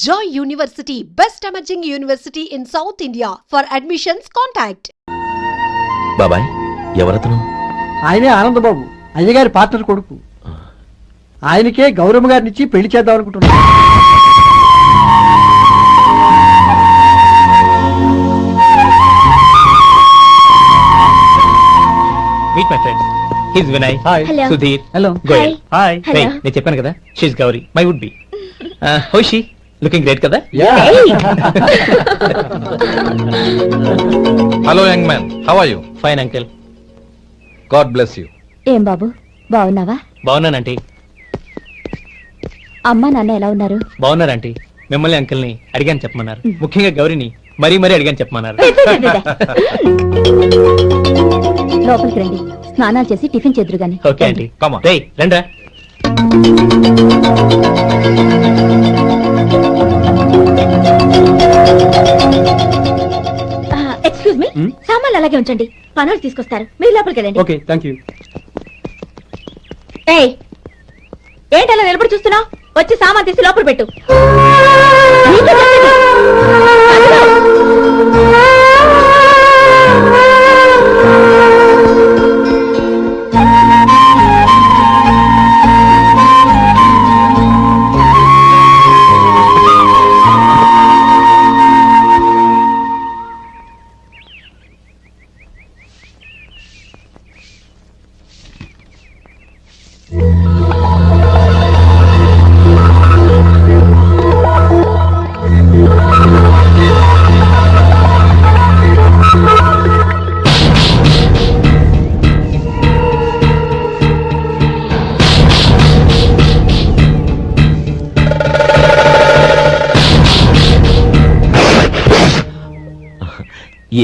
Joy University, best emerging university in South India. For admissions, contact. బాబాయ్ ఎవరతను? ఆయనే ఆనందబాబు అయ్యగారి పార్ట్నర్ కొడుకు. ఆయనకే గౌరమ్మ గారినిచ్చి పెళ్ళి చేద్దాం అనుకుంటున్నాను. Meet my friends his Vinay hi Hello. Sudheer hello Goyal hi Hello. నేను చెప్పాను కదా she's Gowri my would be హోషి looking great కదా? Hello young man how are you fine uncle God bless you ఏం బాబు? బాగున్నావా? బాగున్నానంటీ అమ్మా నాన్న ఎలా ఉన్నారు? బాగున్నారు ఆంటీ. మిమ్మల్ని అంకిల్ని అడిగాను చెప్పమన్నారు. ముఖ్యంగా గౌరీని మరీ మరీ అడిగాను చెప్పమన్నారు. లోపలికి రండి. స్నానాలు చేసి టిఫిన్ చేద్దరు గాని. Okay aunty. Come on. Excuse me సామాన్లు అలాగే ఉంచండి. పనులు తీసుకొస్తారు. మీరు లోపలికి వెళ్ళండి. ఓకే థ్యాంక్ యూ ఏయ్ ఏంటి అలా నిలబడి చూస్తున్నావు? వచ్చి సామాన్ తీసి లోపల పెట్టు. నీకే చెప్పేది. అందులో.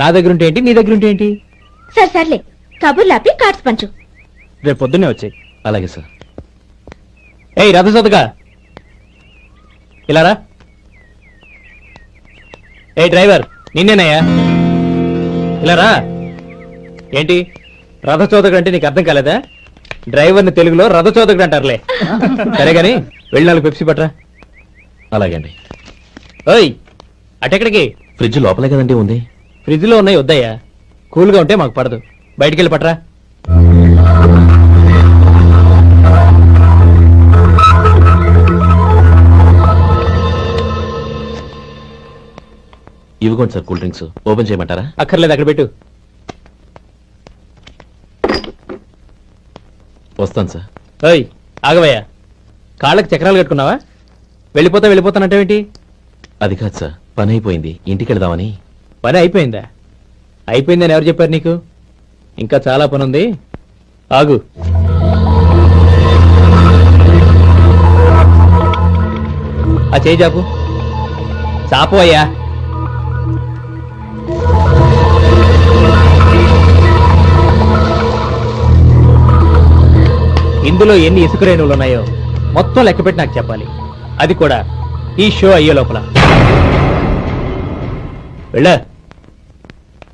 నా దగ్గర ఉంటే ఏంటి? నీ దగ్గర ఉంటే ఏంటి? సరే సర్లే. కబుర్లు ఆపి కార్డ్స్ పంచు. రేపు పొద్దున్నే వచ్చాయి. అలాగే సార్. ఏయ్ రథ సోదగా ఇలా రా ఏ డ్రైవర్ నిన్నేనయ్యా? ఇలా రా ఏంటి? రథచోదకుడు అంటే నీకు అర్థం కాలేదా? డ్రైవర్ని తెలుగులో రథచోదకుడు అంటారులే. సరే గాని వెళ్ళి నాలుగు పెప్సీ పట్రా అలాగే అండి ఓయ్ అటెక్కడికి? ఫ్రిడ్జ్ లోపలే కదండి ఉంది. ఫ్రిడ్జ్లో ఉన్నాయి వద్దయ్యా. కూల్గా ఉంటే మాకు పడదు. బయటికి వెళ్ళి పట్రా. ఇవ్వకోండి సార్ కూల్ డ్రింక్స్. ఓపెన్ చేయమంటారా? అక్కర్లేదు అక్కడ పెట్టు. వస్తాను సార్. ఓయ్ ఆగవయ్యా. కాళ్ళకి చక్రాలు కట్టుకున్నావా? వెళ్ళిపోతా వెళ్ళిపోతానంటావేంటి? అది కాదు సార్. పని అయిపోయింది. ఇంటికి వెళదామని. పని అయిపోయిందా? అయిపోయిందని ఎవరు చెప్పారు నీకు? ఇంకా చాలా పని ఉంది ఆగు. ఆ చేయి చాపు. చాపు అయ్యా. ఇందులో ఎన్ని ఇసుక రేణువులు ఉన్నాయో మొత్తం లెక్కపెట్టి నాకు చెప్పాలి. అది కూడా ఈ షో అయ్యే లోపల. వెళ్ళా?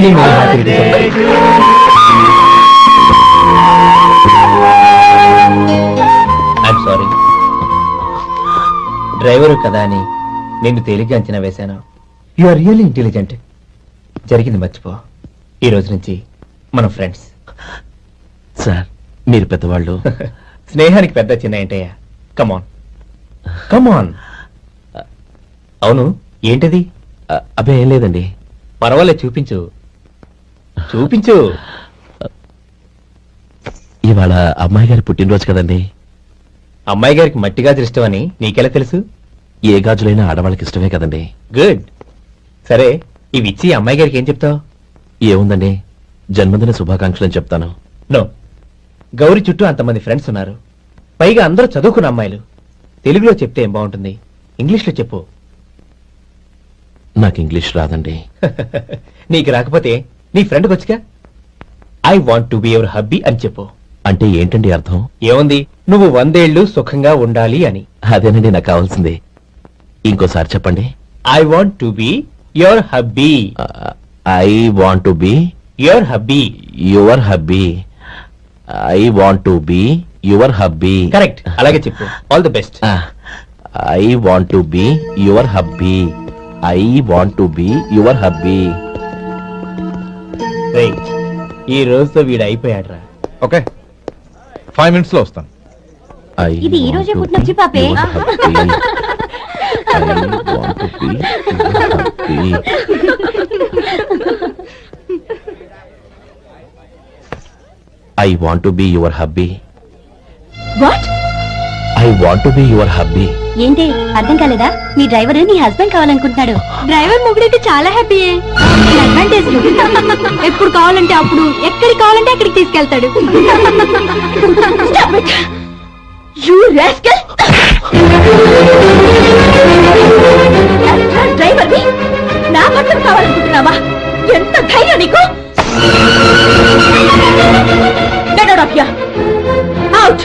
many many happy I'm sorry driver కదా అని నిన్ను తేలిగ్గా అంచనా వేశాను. యు ఆర్ రియల్లీ ఇంటెలిజెంట్ జరిగింది మర్చిపో. ఈ రోజు నుంచి మనం ఫ్రెండ్స్ సార్ మీరు పెద్దవాళ్ళు. స్నేహానికి పెద్ద చిన్న ఏంటయ్యా? కమాన్ కమాన్ అవును. ఏంటిది? అ, అబ్బే ఏం లేదండి. పర్వాలేదు చూపించు. చూపించు. ఇవాళ అమ్మాయి గారి పుట్టినరోజు కదండి. అమ్మాయి గారికి మట్టి గాజులు ఇష్టమని నీకెలా తెలుసు? ఏ గాజులైనా ఆడవాళ్ళకి ఇష్టమే కదండి. గుడ్. సరే ఇవి ఇచ్చి అమ్మాయి గారికి ఏం చెప్తావు? ఏముందండి? జన్మదిన శుభాకాంక్షలు అని చెప్తాను. నో. గౌరీ చుట్టూ అంతమంది ఫ్రెండ్స్ ఉన్నారు. పైగా అందరూ చదువుకున్న అమ్మాయిలు. తెలుగులో చెప్తే ఏం బాగుంటుంది? ఇంగ్లీష్లో చెప్పు. నాకు ఇంగ్లీష్ రాదండి. నీకు రాకపోతే నీ ఫ్రెండ్కి వచ్చిగా I want to be your hubby అని చెప్పు. అంటే ఏంటండి అర్థం? ఏముంది? నువ్వు వందేళ్ళు సుఖంగా ఉండాలి అని. అదేనండి నాకు కావాల్సింది. ఇంకోసారి చెప్పండి. I want to be your hubby I want to be your hubby your hubby I want to be your hubby correct అలాగే చెప్పు. All the best I want to be your hubby I want to be your hubby ఈ రోజుతో వీడు అయిపోయాడ్రా. Okay. Five మినిట్స్లో వస్తాను ఇది ఈ రోజే పుట్టినొచ్చి పాపే. I want to be your hubby what I want to be your hubby ఏంటి? అర్థం కాలేదా? మీ డ్రైవర్ నీ హస్బెండ్ కావాలనుకుంటున్నాడు. డ్రైవర్ మొగుడైతే చాలా హ్యాపీ అడ్వాంటేజ్ ఎప్పుడు కావాలంటే అప్పుడు ఎక్కడికి కావాలంటే అక్కడికి తీసుకెళ్తాడు. యూ రాస్కల్ డ్రైవర్ నా భర్తను కావాలనుకుంటున్నావా? ఎంత ధైర్యం నీకు? అవుట్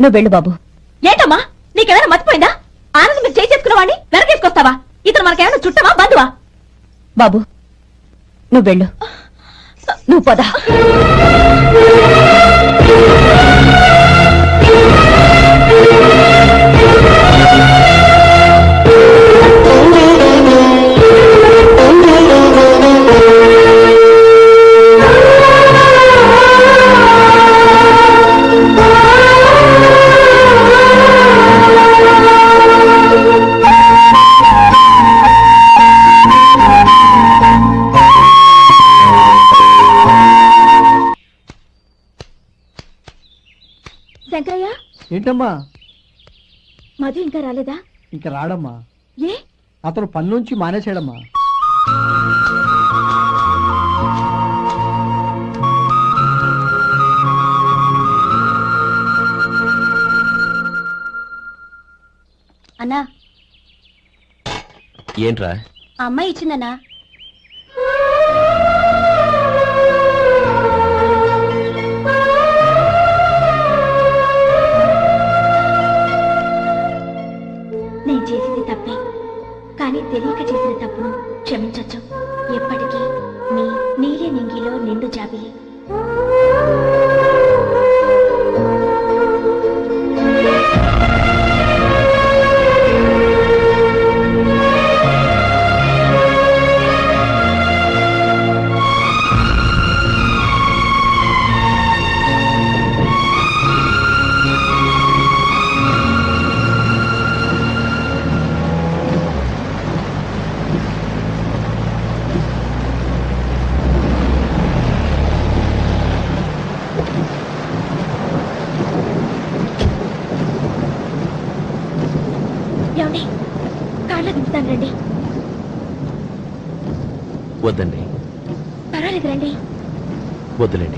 నువ్వు వెళ్ళు బాబు. ఏంటమ్మా? నీకేమైనా మర్చిపోయిందా? ఆనందం మీరు చేయి చేసుకున్న వాడిని వెనకేసుకొస్తావా? ఇతను మనకేమైనా చుట్టమా బంధువా? బాబు నువ్వు వెళ్ళు. నువ్వు పద. ఏంటమ్మా మధు ఇంకా రాలేదా? ఇంకా రాడమ్మా. ఏ? అతను పని నుంచి మానేసాడమ్మా అన్నా. ఏంట్రా? ఆ అమ్మాయి ఇచ్చిందన్నా. తెలియక చేసిన తప్పును క్షమించొచ్చు. ఎప్పటికీ మీ నీలి నింగిలో నిండు జాబిలి. వద్దండి. పర్వాలేదు రండి. వద్దులేండి.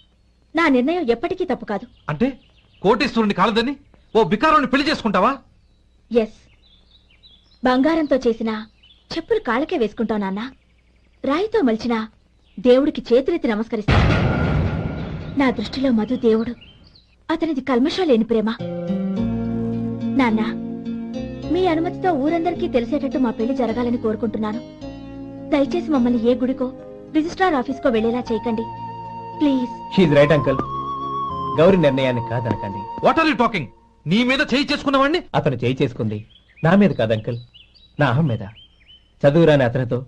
నా నిర్ణయం ఎప్పటికీ తప్పు కాదు. అంటే కోటేశ్వరుని కాలదని ఓ బికారుని పెళ్ళి చేసుకుంటావా? ఎస్ బంగారంతో చేసిన చెప్పులు కాళ్ళకే వేసుకుంటావు నాన్న. రాయితో మలిచిన దేవుడికి చేతులెత్తి నమస్కరిస్తా. నా దృష్టిలో మధు దేవుడు. అతనిది కల్మషం లేని ప్రేమ. నాన్న మీ అనుమతితో ఊరందరికీ తెలిసేటట్టు మా పెళ్ళి జరగాలని కోరుకుంటున్నాను. దయచేసి మమ్మల్ని ఏ గుడికో రిజిస్ట్రార్ ఆఫీస్కో వెళ్ళేలా చేయకండి. Please. She's right uncle Gauri నిర్ణయాన్ని కాదనకండి. వాట్ ఆర్ యూ టాకింగ్ నీ మీద చేయి చేసుకున్నవాడిని అతను చేయి చేసుకుంది. నా మీద కాదు అంకుల్ నా అహం మీద. చదువురాని అతనితో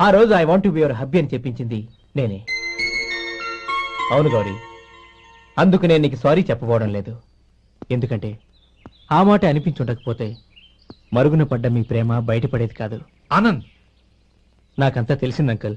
ఆ రోజు I want be your hubby అని చెప్పించింది నేనే. అవును గౌరీ. అందుకు నేను నీకు సారీ చెప్పబోవడం లేదు. ఎందుకంటే ఆ మాట అనిపించుండకపోతే మరుగున పడ్డ మీ ప్రేమ బయటపడేది కాదు. ఆనంద్! నాకంతా తెలిసింది అంకుల్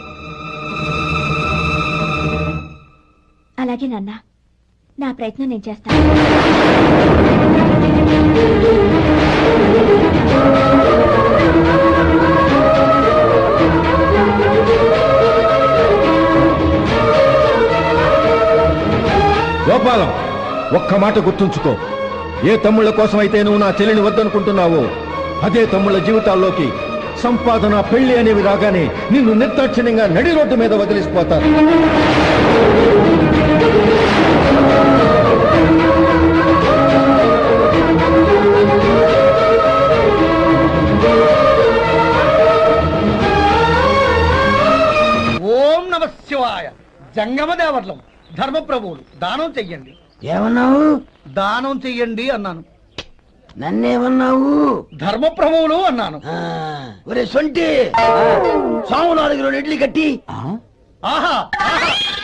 అలాగే నాన్న. నా ప్రయత్నం నేను చేస్తాను. గోపాలం ఒక్క మాట గుర్తుంచుకో. ఏ తమ్ముళ్ళ కోసమైతే నువ్వు నా చెల్లిని వద్దనుకుంటున్నావో అదే తమ్ముళ్ళ జీవితాల్లోకి సంపాదన పెళ్ళి అనేవి రాగానే నిన్ను నిర్దాక్షిణ్యంగా నడి రోడ్డు మీద వదిలిసిపోతారు. శివాయ. జంగమదేవర్లం ధర్మప్రభువులు దానం చెయ్యండి. ఏమన్నావు? దానం చెయ్యండి అన్నాను. నన్నేమన్నావు? ధర్మప్రభువులు అన్నాను. ఒరే సొంటి. సాములారికి రెండు ఇడ్లీ కట్టి. ఆహా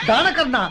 దానకన్నా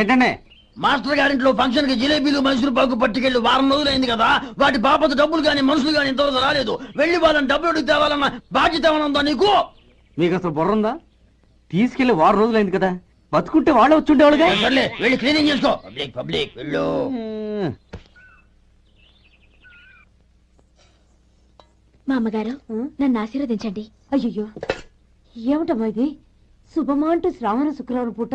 ఏంటంటే మాస్టర్ గారింట్లో ఫంక్షన్కి జిలేబీలు మైసూరు పాకు పట్టుకెళ్ళి వారం రోజులైంది కదా. వాటి బాపత డబ్బులు కానీ మనుషులు కానీ ఇంతవరకు రాలేదు. వెళ్ళి వాళ్ళని డబ్బులు అడిగి తేవాలన్న బాధ్యత ఏమైనా ఉందా నీకు? మీకు అసలు బుర్ర ఉందా? తీసుకెళ్ళి వారం రోజులైంది కదా. బతుకుంటే వాళ్ళే వచ్చుండేవాళ్ళుగా. సర్లే వెళ్ళి క్లీనింగ్ చేసుకో. పబ్లిక్ పబ్లిక్ వెళ్ళు. మా అమ్మగారు నన్ను ఆశీర్వదించండి. అయ్యో ఏమిటమ్మా ఇది? శుభమా అంటూ శ్రావణ శుక్రవారం పూట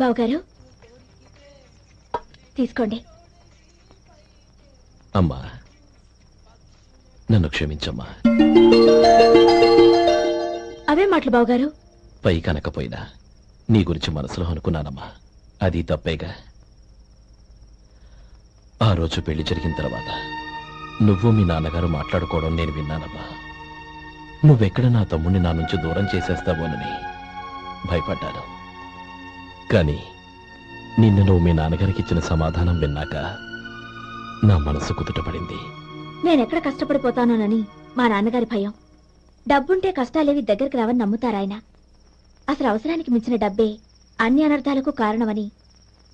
బావగారు తీసుకోండి. అమ్మా నన్ను క్షమించమ్మా. అవే మాటలు బావగారు. పై కనకపోయినా నీ గురించి మనసులో అనుకున్నానమ్మా. అది తప్పేగా. ఆ రోజు పెళ్ళి జరిగిన తర్వాత నువ్వు మీ నాన్నగారు మాట్లాడుకోవడం నేను విన్నానమ్మా. నువ్వెక్కడ నా తమ్ముడిని నా నుంచి దూరం చేసేస్తావోనని భయపడ్డాను. కానీ నిన్న నువ్వు మీ నాన్నగారికి ఇచ్చిన సమాధానం విన్నాక నా మనసు కుదుటపడింది. నేనెక్కడ కష్టపడిపోతానోనని మా నాన్నగారి భయం. డబ్బుంటే కష్టాలేవి దగ్గరికి రావని నమ్ముతారాయన అసలు అవసరానికి మించిన డబ్బే అన్ని అనర్థాలకు కారణమని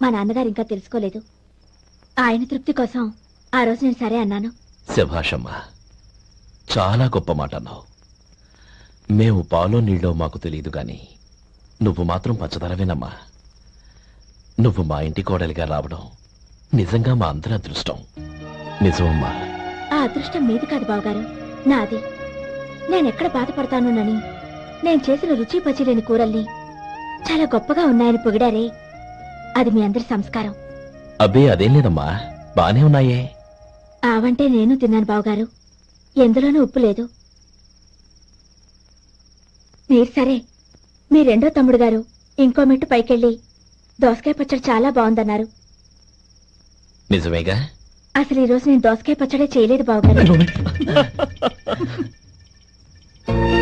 మా నాన్నగారు ఇంకా తెలుసుకోలేదు. ఆయన తృప్తి కోసం ఆ రోజు నేను సరే అన్నాను. శభాషమ్మా చాలా గొప్ప మాట అన్నావు మేము పాలో నీళ్ళో మాకు తెలియదు గాని నువ్వు మాత్రం పచ్చదరవేనమ్మా నువ్వు మా ఇంటి కోడలిగా రావడం నిజంగా మా అందరి అదృష్టం. నిజమమ్మా. ఆ అదృష్టం మీది కాదు బావగారు నాది. నేనెక్కడ బాధపడతానోనని నేను చేసిన రుచి పచిలేని కూరల్ని చాలా గొప్పగా ఉన్నాయని పొగిడారే. అది మీ అందరి సంస్కారం. అబ్బే అదేం లేదమ్మా. బానే ఉన్నాయే. ఆవంటే నేను తిన్నాను బావగారు. ఎందులోనూ ఉప్పు లేదు. మీరు సరే. మీ రెండో తమ్ముడు గారు ఇంకో మెట్టు పైకెళ్ళి దోసకాయ పచ్చడి చాలా బాగుందన్నారు. నిజమేగా? అసలు ఈ రోజు నేను దోసకాయ పచ్చడే చేయలేదు బావగారు